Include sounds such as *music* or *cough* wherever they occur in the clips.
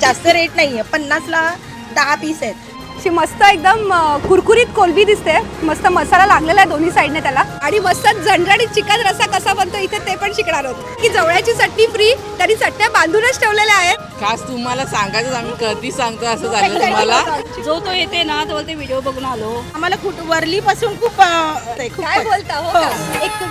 जास्त रेट नाही आहे पन्नासला दहा पीस आहेत. अशी मस्त एकदम कुरकुरीत कोलबी दिसते. मस्त मसाला लागलेला आहे दोन्ही साईडने त्याला. आणि मस्त झणझणीत चिकन रसा कसा बनतो इथे ते पण शिकणार आहोत. की जवळची चटणी फ्री त्यांनी चटण्या बांधूनच ठेवलेल्या आहेत. खास तुम्हाला सांगायचं आम्ही कधी सांगतो असं झालं *laughs* तुम्हाला. जो तो येते ना तो बोलते व्हिडिओ बघून आलो. आम्हाला खूप अ, ते खूप काय बोलता हो का? एक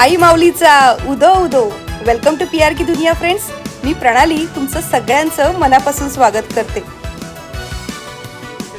आई माऊलीचा उदो उदो. वेलकम टू पी आर की दुनिया फ्रेंड्स मी प्रणाली तुमचं सगळ्यांचं मनापासून स्वागत करते.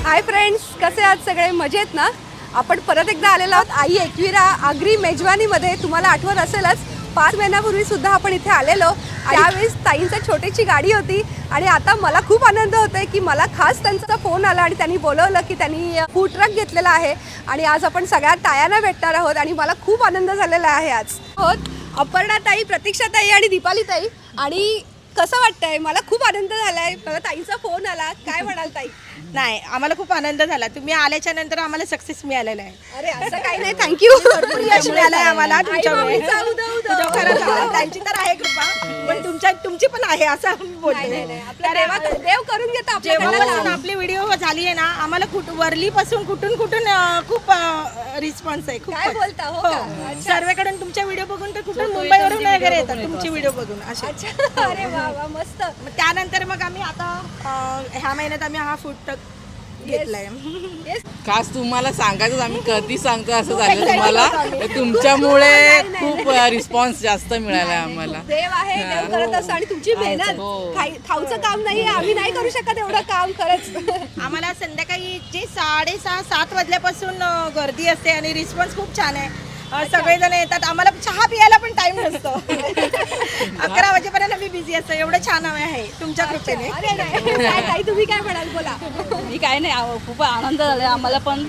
हाय फ्रेंड्स कसे आहात सगळे? मजेत ना? आपण परत एकदा आलेलो आहोत. आई एकविरा आगरी मेजवानीमध्ये. तुम्हाला आठवत असेलच पाच महिन्यापूर्वी सुद्धा आपण इथे आलेलो. त्यावेळेस ताईंचा छोटीशी गाडी होती आणि आता मला खूप आनंद होतोय की मला खास त्यांचा फोन आला आणि त्यांनी बोलवलं की त्यांनी फूड ट्रक घेतलेला आहे. आणि आज आपण सगळ्या तायांना भेटणार आहोत आणि मला खूप आनंद झालेला आहे आज. होत अपर्णा ताई प्रतीक्षा ताई आणि दीपाली ताई. आणि कसं वाटतंय? मला खूप आनंद झालाय. मला ताईंचा फोन आला. काय म्हणाल ताई? *laughs* नाही आम्हाला खूप आनंद झाला. तुम्ही आल्याच्यानंतर आम्हाला सक्सेस मिळालेला आहे. अरे असं काही *laughs* नाही. थँक्यू भरपूर यश मिळालंय आम्हाला तुमच्यामुळे. तुझ्या खरंच आहे. त्यांची तर आहे कृपा. पण तुमच्या तुमची पण आहे असं नाही, नाही, बोलते देव करून घेतो जेव्हापासून आपल्याकडनं आपली व्हिडिओ झाली आहे ना आम्हाला कुठ वरलीपासून कुठून कुठून अ, खूप रिस्पॉन्स आहे. खूप काय बोलता, हो का? अच्छा. सर्वेकडून तुमच्या व्हिडिओ बघून तर कुठून मुंबईवरून वगैरे येतात तुमची व्हिडिओ बघून असे. अच्छा. अरे वा वा मस्त. मग त्यानंतर मग आम्ही आता अ, ह्या महिन्यात आम्ही हा फूड ट्रक घेतलाय. खास तुम्हाला सांगायचं आम्ही कधी सांगतो असं झालं तुम्हाला? तुमच्यामुळे खूप रिस्पॉन्स जास्त मिळाला आम्हाला. देव आहे देव करत असतो आणि तुमची मेहनत. हो. खाऊचं काम नाहीये आम्ही नाही करू शकत एवढं काम खरंच. आम्हाला संध्याकाळी जे साडेसहा सात वाजल्यापासून गर्दी असते आणि रिस्पॉन्स खूप छान आहे. सगळेजण येतात. आम्हाला चहा पियाला पण टाइम नसतो. *laughs* अकरा वाजेपर्यंत आम्ही बिझी असतो. एवढं छान आहे तुमच्या कृपेने. अरे नाही. तुम्ही काय म्हणाल? बोला. मी काय नाही. आव- खूप आनंद झाला आम्हाला पण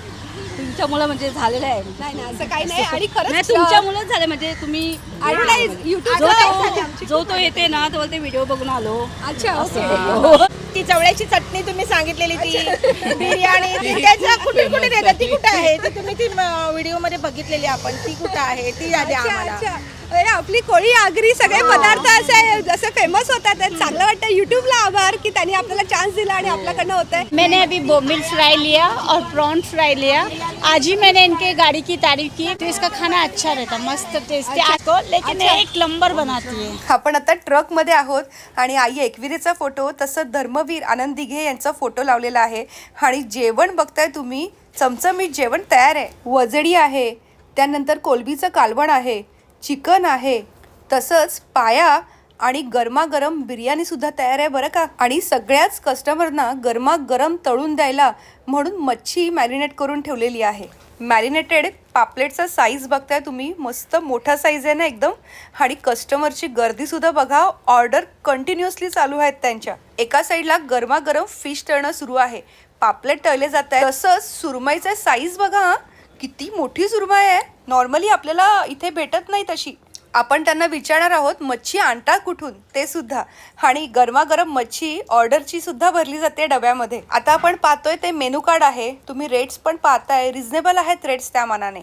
तुमच्यामुळे म्हणजे झालेलं आहे. नाही ना असं काही नाही. आणि नाही खरंच तुमच्यामुळेच झालं म्हणजे तुम्ही ऍडव्हर्टाईज जो युट्यूब तो जो तो येते ना तो बोलते व्हिडिओ बघून आलो. अच्छा ओके. ती जवळची चटणी तुम्ही सांगितलेली ती. बिर्याणी ती त्याच्या कुठे कुठे देतात ती कुठे आहे ती तुम्ही ती व्हिडिओमध्ये बघितलेली आपण. ती कुठे आहे? ती आम्हाला. अच्छा. अरे आपली कोळी आगरी सगळे पदार्थ असे जसे फेमस होतात ते चांगलं वाटतं. युट्यूबला आभार की त्यांनी आपल्याला चान्स दिला आणि आपल्याकडनं होतंय. मैंने अभी बोमिल फ्राई लिया और प्रॉन फ्राई लिया। आज ही मैंने इनके गाड़ी की तारीफ की। तो इसका खाना अच्छा रहता मस्त टेस्टी आपको लेकिन अच्छा। एक नंबर बनाती है। आपण आता ट्रकमध्ये आहोत आणि आई एकविरेचा फोटो तसं धर्मवीर आनंद दिघे यांचा फोटो लावलेला आहे. आणि जेवण बघताय तुम्ही चमचमीत जेवण तयार आहे. वजडी आहे. त्यानंतर कोलबीचं कालवण आहे. चिकन आहे. तसंच पाया आणि गरमागरम बिर्याणीसुद्धा तयार आहे बरं का? आणि सगळ्याच कस्टमरना गरमागरम तळून द्यायला म्हणून मच्छी मॅरिनेट करून ठेवलेली आहे. मॅरिनेटेड पापलेटचा साईज बघताय तुम्ही. मस्त मोठा साईज आहे ना एकदम? आणि कस्टमरची गर्दीसुद्धा बघा. ऑर्डर कंटिन्युअसली चालू आहेत त्यांच्या. एका साईडला गरमागरम फिश तळणं सुरू आहे. पापलेट तळले जात आहे तसंच सुरमईचा साईज बघा हा. किती मोठी सुरमई आहे. नॉर्मली आपल्याला इथे भेटत नाही तशी. आपण त्यांना विचारणार आहोत मच्छी आणता कुठून? ते सुद्धा. आणि गरमागरम मच्छी ऑर्डरची सुद्धा भरली जाते डब्यामध्ये. आता आपण पाहतोय ते मेनू कार्ड आहे. तुम्ही रेट्स पण पाहताय. रिझनेबल आहेत रेट्स त्या मानाने.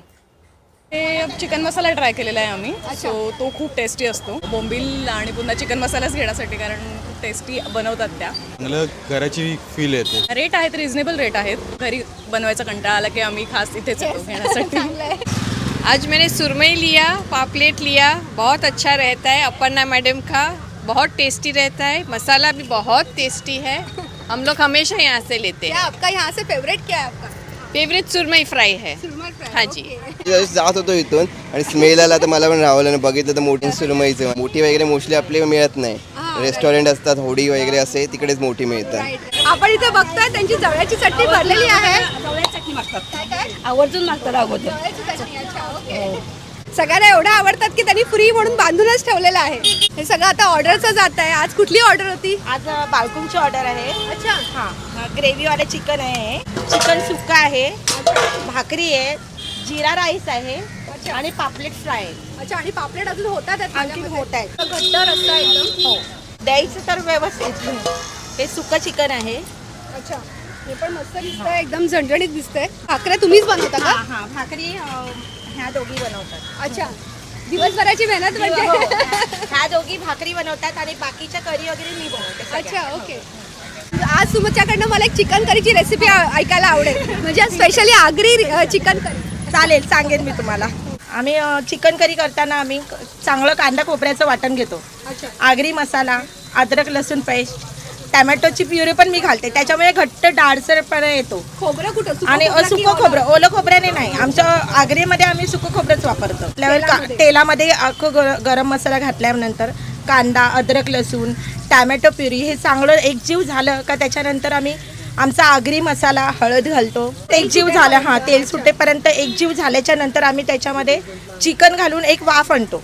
ते चिकन मसाला ट्राय केलेला आहे आम्ही. सो तो खूप टेस्टी असतो. बोंबील आणि पुन्हा चिकन मसालाच घेण्यासाठी कारण खूप टेस्टी बनवतात त्या. चांगलं घराची फील येते. रेट आहेत रिझनेबल रेट आहेत. घरी बनवायचा कंटाळा आला की आम्ही खास इथेच येतो घेण्यासाठी. *laughs* आज मैंने सुरमई लिया पापलेट लिया. बहुत अच्छा रहता है अपर्णा मैडम का. बहुत टेस्टी रहता है. मसाला भी बहुत टेस्टी है. हम लोग हमेशा यहाँ से लेते क्या हैं आपका यहाँ से फेवरेट क्या है आपका? फेवरेट सुरमई फ्राई है। हाँ जी। जस्ट जात होतो इथून आणि स्मेल आला तर मला पण राहवलं नाही बघितलं तर मोठी सुरमईचे. मोठी वगैरे मोस्टली आपली मिळत नाही. रेस्टॉरंट असतात होडी वगैरे असे तिकडेच मोठी मिळतात. आपण इथे बघतोय त्यांची जवळची चटणी भरलेली आहे. चटणी मागतात आवर्जून मागतात अगोदर सगळ्यांना एवढं आवडतात की त्यांनी फ्री म्हणून बांधूनच ठेवलेलं आहे. हे सगळं आता ऑर्डरचं जात आहे आज कुठली ऑर्डर होती? आज अ, बाळकुंगची ऑर्डर आहे. अच्छा. हां ग्रेव्हीवाले चिकन आहे. चिकन सुक्का आहे. भाकरी आहे. जिरा राईस आहे. आणि पापलेट फ्राय आहे. अच्छा आणि पापलेट अजून होतात आणखी. होत आहेत घट्ट रस्सा एकदम? हो. द्यायचं तर व्यवस्थित. हे सुक्का चिकन आहे. अच्छा. हे पण मस्त दिसतंय एकदम झणझणीत दिसतंय. भाकऱ्या तुम्हीच बनवता का? हां हां. भाकरी अ, ह्या दोघी बनवतात. अच्छा. दिवसभराची मेहनत म्हणजे. ह्या दोघी भाकरी बनवतात आणि बाकीच्या करी वगैरे मी बनवते. सगळ्या. अच्छा ओके. आज तुमच्याकडनं मला एक चिकन करीची रेसिपी ऐकायला आवडेल. म्हणजे स्पेशली आगरी चिकन करी. चालेल सांगेन मी तुम्हाला. आम्ही चिकन करी करताना आम्ही चांगलं कांदा खोबऱ्याचं वाटण घेतो. आगरी मसाला अद्रक लसूण पेस्ट टॅमॅटोची प्युरी पण मी घालते. त्याच्यामुळे घट्ट डाळसरपणा येतो. खोबरं कुठं? आणि सुकं? खोबरं ओलं खोबऱ्याने नाही. आमच्या आगरीमध्ये आम्ही सुकं खोबरंच वापरतो. का तेलामध्ये? अख्खं गर- गरम मसाला घातल्यानंतर कांदा अद्रक लसूण टॅमॅटो प्युरी हे चांगलं एकजीव झालं का त्याच्यानंतर आम्ही आमचा आगरी मसाला हळद घालतो. एकजीव झालं हां तेल सुटेपर्यंत एकजीव झाल्याच्यानंतर आम्ही त्याच्यामध्ये चिकन घालून एक वाफ आणतो.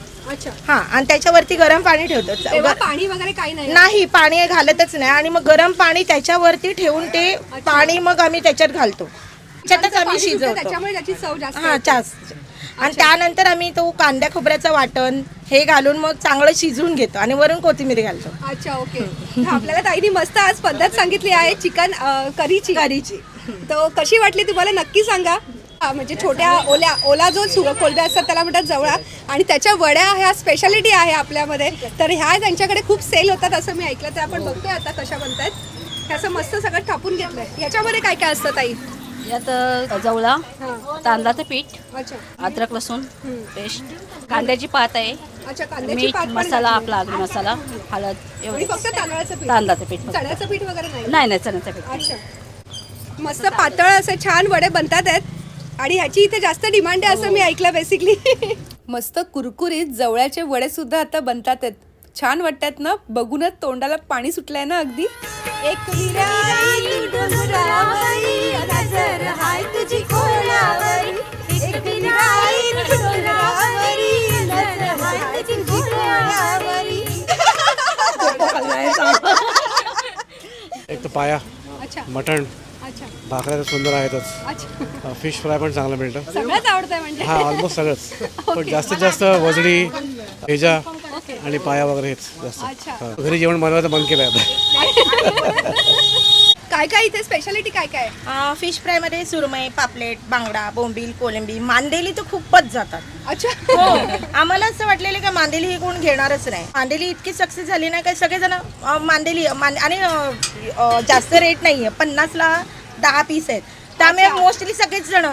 हां आणि त्याच्यावरती गरम पाणी ठेवतो. पाणी वगैरे काही नाही. पाणी घालतच नाही. आणि मग गरम पाणी त्याच्यावरती ठेवून ते पाणी मग आम्ही त्याच्यात घालतो. त्याच्यातच आम्ही शिजवतो. हा. जास्त. आणि त्यानंतर आम्ही तो कांद्या खोबऱ्याचं वाटण हे घालून मग चांगलं शिजवून घेतो आणि वरून कोथिंबीर घालतो. अच्छा ओके. आपल्याला ताईनी मस्त आज पद्धत सांगितली आहे चिकन करीची. करीची. तर कशी वाटली तुम्हाला? नक्की सांगा. हा, म्हणजे छोट्या ओल्या ओला जो कोलब्या असतात त्याला म्हणतात जवळा. आणि त्याच्या वड्या ह्या स्पेशालिटी आहे आपल्यामध्ये. तर ह्या त्यांच्याकडे खूप सेल होतात असं मी ऐकलं. तर आपण बघतोय आता कशा बनतायत. ह्याचं मस्त सगळं थापून घेतलंय. ह्याच्यामध्ये काय काय असतं ताई? यात जवळा तांदळाचं पीठ अच्छा. अद्रक लसूण पेस्ट कांद्याची पात आहे. अच्छा कांद्याची मीठ पात पण मसाला घातली. आपला आगरी मसाला हळद आणि एवढं. फक्त तांदळाचं पीठ. तांदळाचं पीठ फक्त. चण्याचं पीठ वगैरे नाही? नाही नाही चण्याचं पीठ. अच्छा. मस्त पातळ असे छान वडे बनतात आहेत. आणि ह्याची इथे जास्त डिमांड आहे असं मी ऐकलं बेसिकली *laughs* मस्त कुरकुरीत जवळ्याचे वडे सुद्धा आता बनतात आहेत. छान वाटतात ना? बघूनच तोंडाला पाणी सुटलंय ना अगदी? एक एक तर पाया अच्छा. मटण. अच्छा. भाकऱ्या तर सुंदर आहेतच. अच्छा. फिश फ्राय पण चांगलं मिळतं. सगळंच आवडतंय म्हणजे. हा ऑलमोस्ट सगळंच. *laughs* पण जास्तीत जास्त वजडी भेजा आणि पाया वगैरे हेच जास्त. अच्छा. हा. घरी जेवण बनवायचं बंद केलं आता. *laughs* काय काय इथे स्पेशालिटी काय काय? आहे? फिश फ्रायमध्ये सुरमई पापलेट बांगडा बोंबील कोलंबी मांदेली तर खूपच जातात. अच्छा. हो. आम्हाला असं वाटलेलं का मांदेली ही कोण घेणारच नाही. मांदेली इतकी सक्सेस झाली ना काय सगळेजण अं, मांदेली मान- आणि अं, अं, जास्त रेट नाहीये पन्नासला दहा पीस आहेत. त्यामुळे मोस्टली सगळेच जण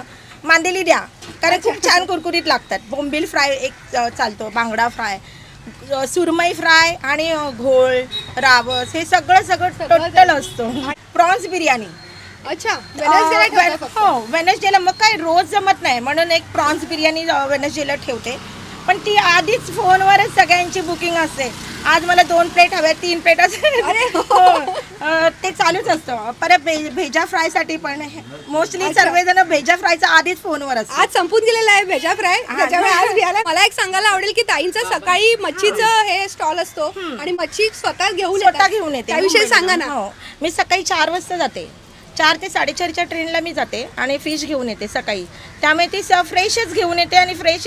मांदेली द्या. कारण खूप छान कुरकुरीत लागतात. बोंबील फ्राय एक अं, चालतो बांगडा फ्राय अं, सुरमई फ्राय आणि अं, घोळ रावस हे सगळं सगळं टोटल असतं. प्रॉन्स बिर्याणी. अच्छा वेनसडेला ठेवता फक्त. हो वेनसडेला मग काय रोज जमत नाही. म्हणून एक प्रॉन्स बिर्याणी वेनसडेला ठेवते. पण ती आधीच फोनवरच सगळ्यांची बुकिंग असते. आज मला दोन प्लेट हव्या तीन प्लेट असे. हो. अं, ते चालूच असतं. परत भे- भेजा फ्रायसाठी पण मोस्टली सर्वजण भेजा फ्रायचा आधीच फोनवर असतं. आज संपून गेलेला आहे भेजा फ्राय. त्याच्यामुळे आज मिळाला मला एक सांगायला आवडेल की ताईंचं सकाळी मच्छीचं हे. स्टॉल असतो आणि मच्छी स्वतः घेऊन स्वतः. घेऊन येते. त्याविषयी मुंबईला. सांगा ना. हो. मी सकाळी चार वाजता जाते. चार ते साडेचारच्या ट्रेनला मी जाते आणि फिश घेऊन येते सकाळी. त्यामुळे ती फ्रेशच घेऊन येते आणि फ्रेश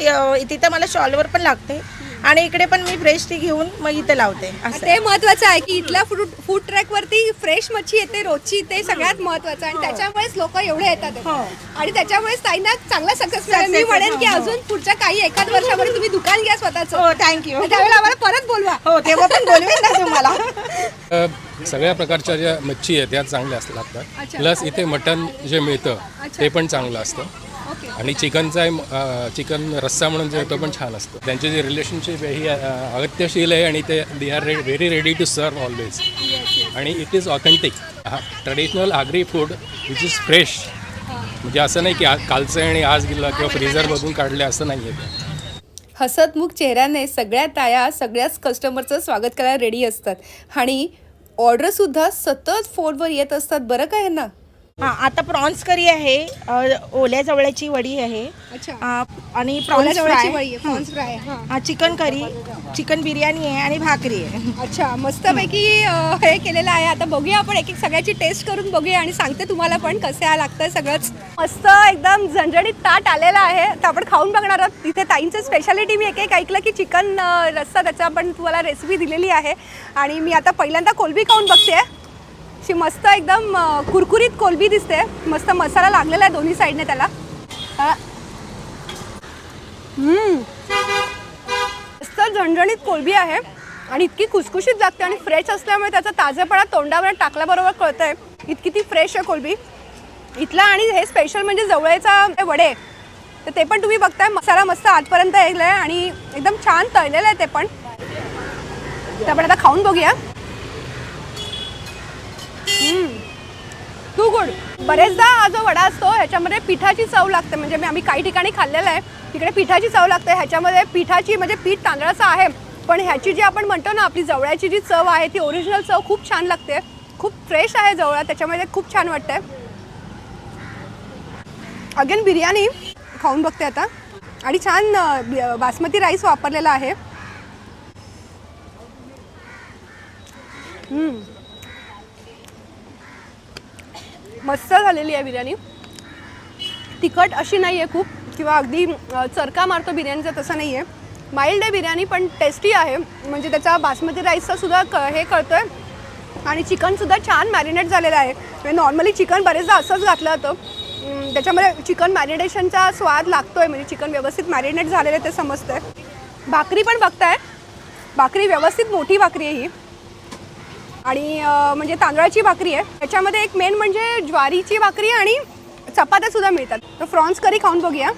तिथं मला शॉलवर पण लागते. आणि इकडे पण मी फ्रेश ती घेऊन मग इथे लावते. असं. ते महत्वाचं आहे की इथल्या फूड फूड ट्रॅक वरती फ्रेश मच्छी येते रोजची ते सगळ्यात महत्वाचं. आणि त्याच्यामुळेच लोक एवढे येतात. हो. आणि त्याच्यामुळेच ताईंना चांगला सक्सेस मिळाला. मी Success, म्हणेन की हो, हो. अजून पुढच्या काही एकाच वर्षामध्ये तुम्ही दुकान घ्या स्वतःचं. हो थँक्यू त्यावेळेला आम्हाला परत बोलवा. हो तेव्हा पण बोलवेन ना तुम्हाला. अ, सगळ्या प्रकारच्या ज्या मच्छी आहेत त्या चांगल्या असतात लागतात. प्लस इथे मटन जे मिळतं ते पण चांगलं असतं. आणि चिकनचा चिकन रस्सा म्हणून जे तो पण छान असतो. त्यांचे जे रिलेशनशिप आहे ही अगत्यशील आहे आणि ते दे आर रे व्हेरी रेडी टू सर्व ऑलवेज आणि it is authentic traditional Agri food which is fresh म्हणजे असं नाही की कालचं आणि आज गेलं किंवा फ्रीझर मधून काढले असं नाही आहे हसतमुख चेहऱ्याने सगळ्या ताया सगळ्याच कस्टमरचं स्वागत करायला रेडी असतात. आणि ऑर्डरसुद्धा सतत फोनवर येत असतात. बरं काय ना हा आता प्रॉन्स करी आहे अ, ओल्या जवळ्याची वडी आहे. अच्छा. आणि प्रॉन्स जवळची फ्राय. प्रॉन्स फ्राय हां हा, चिकन करी चिकन बिर्याणी आहे आणि भाकरी आहे. अच्छा मस्तपैकी अं, हे केलेलं आहे. आता बघूया आपण एक एक सगळ्याची टेस्ट करून बघूया आणि सांगते तुम्हाला पण कसं लागतं सगळंच. मस्त एकदम झणझणीत ताट आलेलं आहे. तर आपण खाऊन बघणार आहोत. तिथे ताईंचं स्पेशालिटी मी एक एक ऐकलं की चिकन रस्सा त्याचा पण तुम्हाला रेसिपी दिलेली आहे. आणि मी आता पहिल्यांदा कोलबी खाऊन बघते अशी मस्त एकदम कुरकुरीत कोलबी दिसते. मस्त मसाला लागलेला आहे दोन्ही साईडने त्याला. मस्त झणझणीत कोलबी आहे आणि इतकी कुसकुशीत जागते आणि फ्रेश असल्यामुळे त्याचा ताजेपणा तोंडावर टाकल्याबरोबर कळतंय. इतकी ती फ्रेश आहे कोलबी. इथला आणि हे स्पेशल म्हणजे जवळचा वडे तर ते पण तुम्ही बघताय. मसाला मस्त आतपर्यंत येईल आणि एकदम छान तळलेलं आहे ते पण. तर आपण आता खाऊन बघूया. गुड बरेचदा हा जो वडा असतो ह्याच्यामध्ये पिठाची चव लागते. म्हणजे मी आम्ही काही ठिकाणी खाल्लेलं आहे. तिकडे पिठाची चव लागते. ह्याच्यामध्ये पिठाची म्हणजे पीठ तांदळाचं आहे. पण ह्याची जी आपण म्हणतो ना आपली जवळ्याची जी चव आहे ती ओरिजिनल चव खूप छान लागते. खूप फ्रेश आहे जवळ. त्याच्यामध्ये खूप छान वाटतंय. अगेन बिर्याणी खाऊन बघते आता. आणि छान बासमती राईस वापरलेला आहे. मस्त झालेली आहे बिर्याणी. तिखट अशी नाही आहे खूप किंवा अगदी चरका मारतो बिर्याणीचा तसा नाही आहे माइल्ड आहे बिर्याणी पण टेस्टी आहे. म्हणजे त्याचा बासमती राईसचा सुद्धा क हे कळतोय आणि चिकनसुद्धा छान मॅरिनेट झालेलं आहे. म्हणजे नॉर्मली चिकन बरेचदा असंच घातलं जातं. त्याच्यामध्ये चिकन मॅरिनेशनचा स्वाद लागतो आहे म्हणजे चिकन व्यवस्थित मॅरिनेट झालेलं आहे ते आहे भाकरी पण बघताय. भाकरी व्यवस्थित मोठी भाकरी आहे ही. आणि म्हणजे तांदळाची भाकरी आहे. त्याच्यामध्ये एक मेन म्हणजे ज्वारीची भाकरी आणि चपात्या सुद्धा मिळतात. तर फ्रॉन्स करी खाऊन बघूया.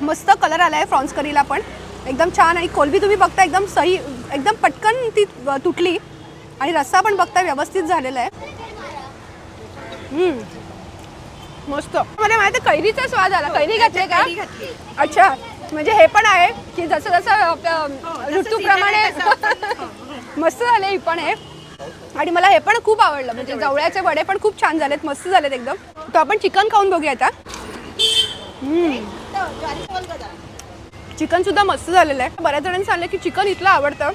मस्त कलर आला आहे फ्रॉन्स करीला पण. एकदम छान आणि कोलबी तुम्ही बघता एकदम सही एकदम पटकन ती तुटली. आणि रस्सा पण बघता व्यवस्थित झालेला आहे. मस्त. मला माहिती आहे कैरीचा स्वाद आला. कैरी घातली का? अच्छा. म्हणजे हे पण आहे की जसं जसं आपल्या ऋतूप्रमाणे *laughs* मस्त झाले ही पण हे आणि मला हे पण खूप आवडलं. म्हणजे जवळ्याचे वडे पण खूप छान झालेत मस्त झालेत एकदम. तर आपण चिकन खाऊन बघूया आता. चिकन सुद्धा मस्त झालेलं आहे. बऱ्याच जणांनी सांगलं की चिकन इथलं आवडतं.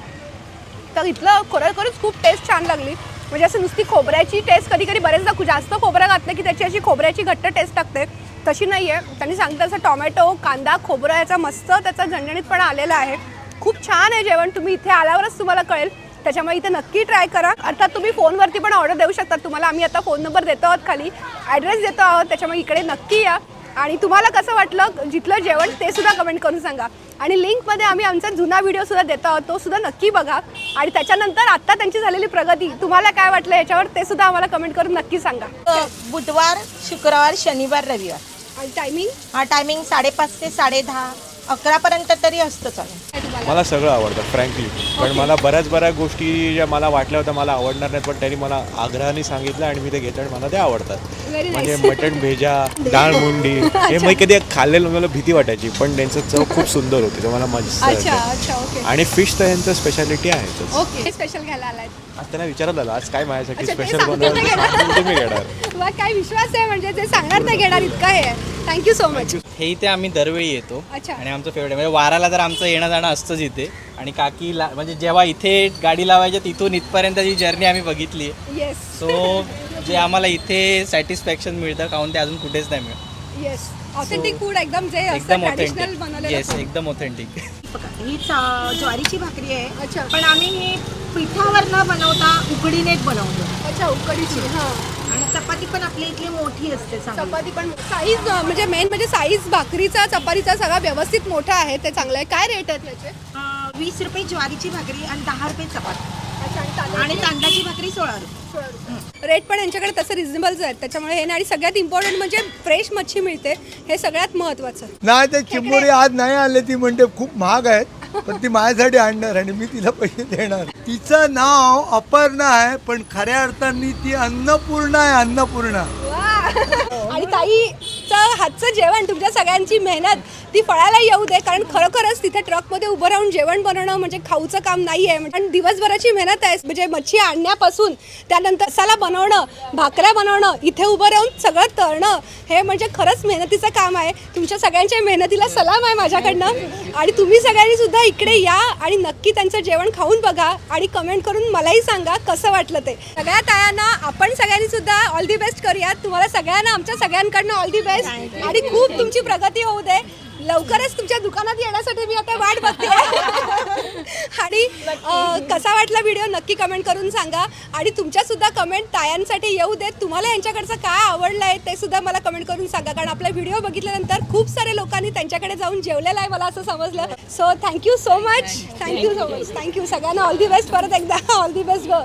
तर इथलं खरोखरच खूप टेस्ट छान लागली. म्हणजे असं नुसती खोबऱ्याची टेस्ट कधी कधी बरेचदा खूप जास्त खोबरं घातलं की त्याची अशी खोबऱ्याची घट्ट टेस्ट टाकते. तशी नाही आहे त्यांनी सांगितलं असं टोमॅटो कांदा खोबरं याचा मस्त त्याचा झणझणीतपणा आलेला आहे. खूप छान आहे जेवण. तुम्ही इथे आल्यावरच तुम्हाला कळेल. त्याच्यामुळे इथे नक्की ट्राय करा. अर्थात तुम्ही फोनवरती पण ऑर्डर देऊ शकता. तुम्हाला आम्ही आता फोन नंबर देतो आहोत खाली. ॲड्रेस देतो आहोत. त्याच्यामुळे इकडे नक्की या. आणि तुम्हाला कसं वाटलं जिथलं जेवण ते सुद्धा कमेंट करून सांगा. आणि लिंकमध्ये आम्ही आमचा जुना व्हिडिओ सुद्धा देतो आहोत. तो सुद्धा नक्की बघा. आणि त्याच्यानंतर आत्ता त्यांची झालेली प्रगती तुम्हाला काय वाटलं याच्यावर ते सुद्धा आम्हाला कमेंट करून नक्की सांगा. बुधवार शुक्रवार शनिवार रविवार. आणि टायमिंग हा टायमिंग साडेपाच ते साडे दहा अकरापर्यंत तरी असतं चालू मला सगळं आवडतं फ्रँकली पण मला बऱ्याच बऱ्याच गोष्टी ज्या मला वाटल्या होत्या मला आवडणार नाहीत पण त्यांनी मला आग्रहाने सांगितलं आणि मी ते घेतो आणि मला ते आवडतात. म्हणजे मटण *laughs* भेजा डाळ मुंडी हे *laughs* मी कधी खाल्लेलं मला भीती वाटायची पण त्यांचं चव खूप सुंदर होती तर मला ओके आणि फिश तर यांचं स्पेशालिटी ओके स्पेशल घ्यायला आज त्यांना विचारत आलं आज काय माझ्यासाठी स्पेशल. बनवलं *laughs* तुम्ही घेणार. काय विश्वास आहे म्हणजे ते सांगणार ते घेणार इतका हे थँक्यू सो मच हे इथे आम्ही दरवेळी येतो अच्छा. आणि आमचं फेवरेट म्हणजे वाराला तर आमचं येणं जाणं असतंच इथे. आणि काकी ला म्हणजे जेव्हा इथे गाडी लावायच्या तिथून इथपर्यंतची जर्नी आम्ही बघितली येस सो जे आम्हाला इथे सॅटिस्फॅक्शन मिळतं काहून ते अजून कुठेच नाही मिळत. येस ऑथेंटिक फूड एकदम जे असतं एकदम ट्रॅडिशनल ऑथेंटिक बनवलेलं येस food. एकदम ऑथेंटिक बघा, ही चा- ज्वारीची भाकरी आहे. अच्छा. पण आम्ही ही पिठावर न बनवता उकडीनेच बनवतो. अच्छा उकडीची हां. चपाती पण आपल्या इथली मोठी असते चांगली. चपाती पण साईज म्हणजे मेन म्हणजे साईज भाकरीचा चपातीचा सगळा व्यवस्थित मोठा आहे ते चांगलं आहे. काय रेट आहेत त्याचे अं, वीस रुपये ज्वारीची भाकरी आणि दहा रुपये चपाती. अच्छा आणि तांदळाची? आणि तांदळाची भाकरी सोळा रुपये. रेट पण यांच्याकडे तसं रिझनेबलच आहेत. त्याच्यामुळे हे नाही आणि सगळ्यात इम्पॉर्टंट म्हणजे फ्रेश मच्छी मिळते. हे सगळ्यात महत्त्वाचं नाही ते चिंबोरी आज नाही आले ती म्हणते खूप महाग आहेत. पण ती माझ्यासाठी आणणार आणि मी तिला पैसे देणार. तिचं नाव अपर्णा आहे पण खऱ्या अर्थाने ती अन्नपूर्णा आहे अन्नपूर्णा. आणि ताई हातचं जेवण तुमच्या सगळ्यांची मेहनत ती फळायला येऊ दे कारण खरोखरच तिथे ट्रकमध्ये उभं राहून जेवण बनवणं म्हणजे खाऊचं काम नाही आहे आणि दिवसभराची मेहनत आहे म्हणजे मच्छी आणण्यापासून त्यानंतर मसाला बनवणं भाकऱ्या बनवणं इथे उभं राहून सगळं तळणं हे म्हणजे खरंच मेहनतीचं काम आहे. तुमच्या सगळ्यांच्या मेहनतीला सलाम आहे माझ्याकडनं. आणि तुम्ही सगळ्यांनी सुद्धा इकडे या आणि नक्की त्यांचं जेवण खाऊन बघा आणि कमेंट करून मलाही सांगा कसं वाटलं ते. सगळ्या तायांना आपण सगळ्यांनी सुद्धा ऑल दी बेस्ट करूयात. तुम्हाला सगळ्यांना आमच्या सगळ्यांकडनं ऑल दी बेस्ट आणि खूप तुमची प्रगती होऊ दे. लवकरच तुमच्या दुकानात येण्यासाठी मी आता वाट बघते. आणि कसा वाटला व्हिडिओ नक्की कमेंट करून सांगा. आणि तुमच्या सुद्धा कमेंट तायांसाठी येऊ देत. तुम्हाला यांच्याकडचं काय आवडलं आहे ते सुद्धा मला कमेंट करून सांगा. कारण आपला व्हिडिओ बघितल्यानंतर खूप सारे लोकांनी त्यांच्याकडे जाऊन जेवलेलं आहे मला असं समजलं. So thank you so much thank you so much thank you सगळ्यांना. ऑल दी बेस्ट परत एकदा. ऑल दी बेस्ट गो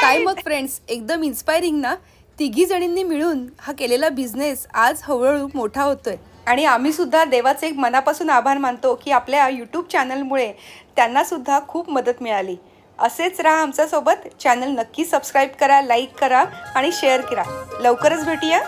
काय मग फ्रेंड्स एकदम इन्स्पायरिंग ना? तिघी जणींनी मिळून हा केलेला बिझनेस आज हळूहळू मोठा होतोय. आणि आम्ही सुद्धा देवाचे एक मनापासून आभार मानतो की आपल्या यूट्यूब चॅनलमुळे त्यांना सुद्धा खूप मदत मिळाली. असेच राहा आमच्यासोबत. चॅनल नक्की सबस्क्राईब करा लाईक करा आणि शेअर करा. लवकरच भेटूया.